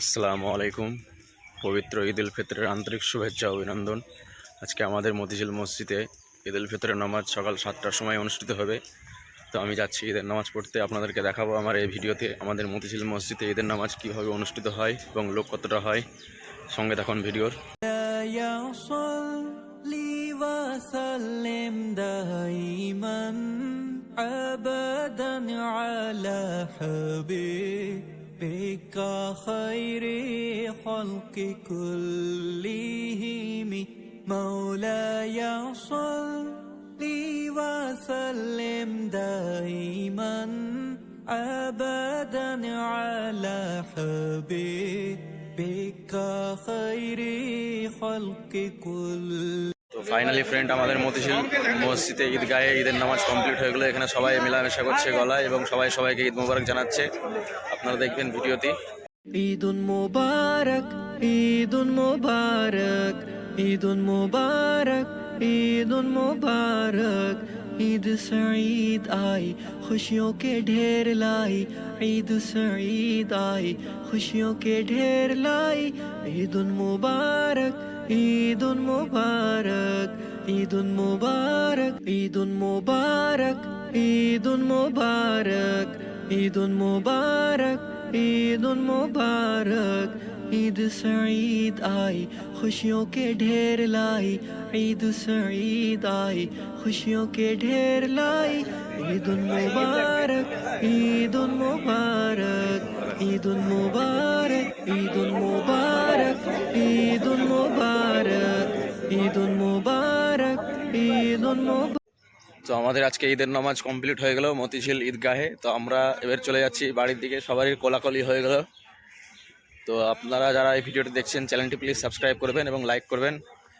আসসালামু আলাইকুম। পবিত্র ঈদ উল ফিতরের আন্তরিক শুভেচ্ছা অভিনন্দন। আজকে আমাদের মতিঝিল মসজিদে ঈদ উল ফিতরের নামাজ সকাল সাতটার সময় অনুষ্ঠিত হবে। তো আমি যাচ্ছি ঈদের নামাজ পড়তে। আপনাদেরকে দেখাবো আমার এই ভিডিওতে আমাদের মতিঝিল মসজিদে ঈদের নামাজ কীভাবে অনুষ্ঠিত হয় এবং লোক কতটা হয়। সঙ্গে দেখুন ভিডিওর। আবাদান আলা হাবিব। حبيبك خير خلق كلهم. مولاي صلي وسلم دائما ابدا على حبيبك خير خلق كل তো ফাইনালি ফ্রেন্ড আমাদের মতিঝিল মসজিদে ঈদ গায়ে ঈদের নামাজ কমপ্লিট হয়ে গেলো। এখানে সবাই মেলামেশা করছে গলায় এবং সবাই সবাইকে ঈদ মোবারক জানাচ্ছে। আপনারা দেখবেন ভিডিওতে ঈদ মোবারক ঈদ মোবারক ঈদ মুবারক। ঈদ সঈদ আই খুশিওকে ঢের লাই। ঈদ সঈদ আই খুশিওকে ঢের লাই। ঈদ উন মুবারক ঈদ উন মুবারক ঈদ উন মুবারক ঈদ উন মুবারক ঈদ উন মুবারক। ईद मुबारक ईद मुबारक ईद सईद आई खुशियों के ढेर लाई ईद सईद आई खुशियों के ढेर लाई ईद मुबारक ईद मुबारक ईद मुबारक ईद मुबारक ईद मुबारक ईद मुबारक ईद मुबारक তো আমাদের আজকে ঈদের নামাজ কমপ্লিট হয়ে গেল মতিঝিল ঈদগাহে। তো আমরা এবার চলে যাচ্ছি বাড়ির দিকে। সবারই কোলাকলি হয়ে গেল। তো আপনারা যারা এই ভিডিওটি দেখছেন, চ্যানেলটি প্লিজ সাবস্ক্রাইব করবেন এবং লাইক করবেন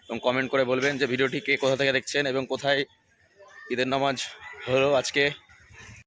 এবং কমেন্ট করে বলবেন যে ভিডিওটি কে কোথা থেকে দেখছেন এবং কোথায় ঈদের নামাজ হলো আজকে।